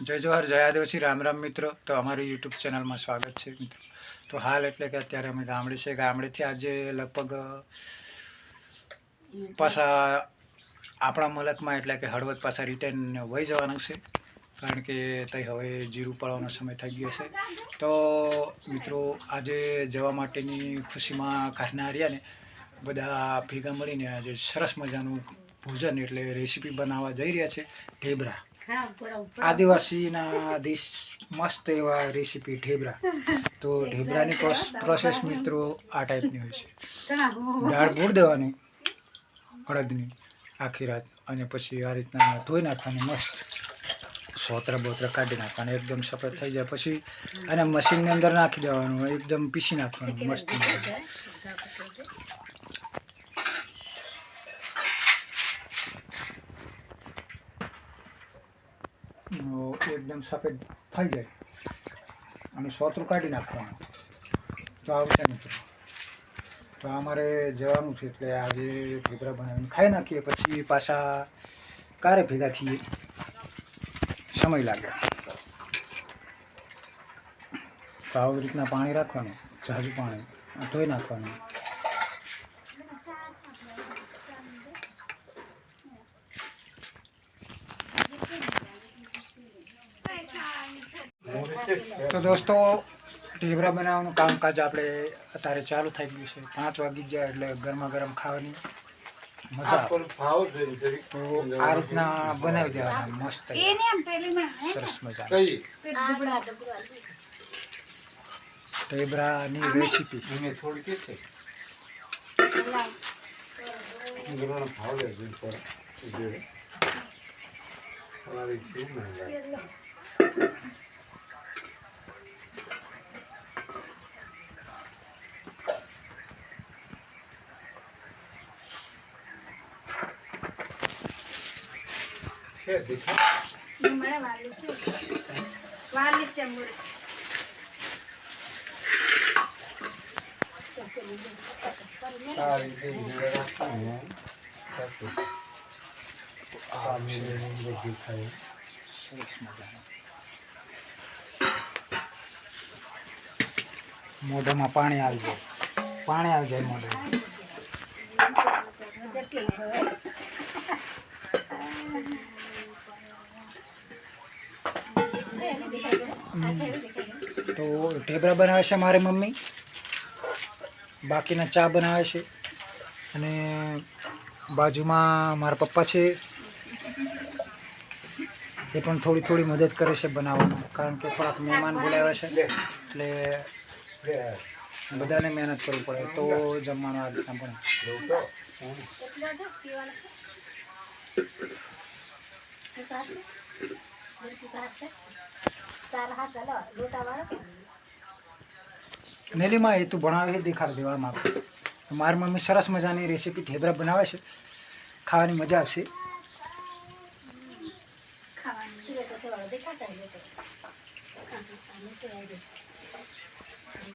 જય જોહર જય આદિવાસી, રામ રામ મિત્રો. તો અમારી યુટ્યુબ ચેનલમાં સ્વાગત છે મિત્રો. તો હાલ એટલે કે અત્યારે અમે ગામડે છે. ગામડેથી આજે લગભગ પાછા આપણા મલકમાં એટલે કે હળવદ પાછા રિટર્ન વહી જવાનું છે. કારણ કે તઈ હવે જીરું પડવાનો સમય થઈ ગયો છે. તો મિત્રો, આજે જવા માટેની ખુશીમાં ઘરના હર્યાને બધા ભેગા મળીને આજે સરસ મજાનું ભોજન એટલે રેસીપી બનાવવા જઈ રહ્યા છે. ઢેબરા. આદિવાસીના દેશ મસ્ત એવા રેસીપી ઢેબરા. તો ઢેબરાની પ્રોસ- પ્રોસેસ મિત્રો આ ટાઈપની હોય છે. દાળ ભૂળ દેવાની અડદની આખી રાત. અને પછી આ રીતના ધોઈ નાખવાની મસ્ત. સોતરા બોતરા કાઢી નાખવાના એકદમ સફેદ થઈ જાય. પછી અને મશીનની અંદર નાખી દેવાનું એકદમ પીસી નાખવાનું મસ્ત તો એકદમ સફેદ થઈ જાય. અને સોતરું કાઢી નાખવાનું. તો આવશે મિત્રો તો અમારે જવાનું છે એટલે આજે ઢેબરા બનાવીને ખાઈ નાખીએ, પછી પાછા કારે ભેગા થઈએ. સમય લાગે. તો આવી રીતના પાણી રાખવાનું ઝાઝું પાણી ધોઈ નાખવાનું. તો દોસ્તો ઢીબરા બનાવવાનું કામકાજ આપણે અત્યારે ચાલુ થઈ ગયું છે. પાંચ વાગી ગયા એટલે ગરમા ગરમ ખાવાની મજા આવે. તો આ રીતના બનાવી દેવાના મસ્ત સરસ મજા ઢેબરાની રેસીપી સરસ મજાનું મોઢામાં પાણી આવી જાય. પાણી આવી જાય મોઢામાં. તો ઢેબરા બનાવે છે મારી મમ્મી. બાકીના ચા બનાવે છે. અને બાજુમાં મારા પપ્પા છે. એ પણ થોડી થોડી મદદ કરે છે બનાવવામાં. કારણ કે થોડાક મહેમાન બોલાવ્યા છે. એટલે બધાને મહેનત કરવી પડે. તો જમવાનું આ રીતના બને. નેલીમાં એ તું ભણાવે એ દેખાડ દેવા માંગુ મારી મમ્મી સરસ મજાની રેસીપી ઢેબરા બનાવે છે. ખાવાની મજા આવશે.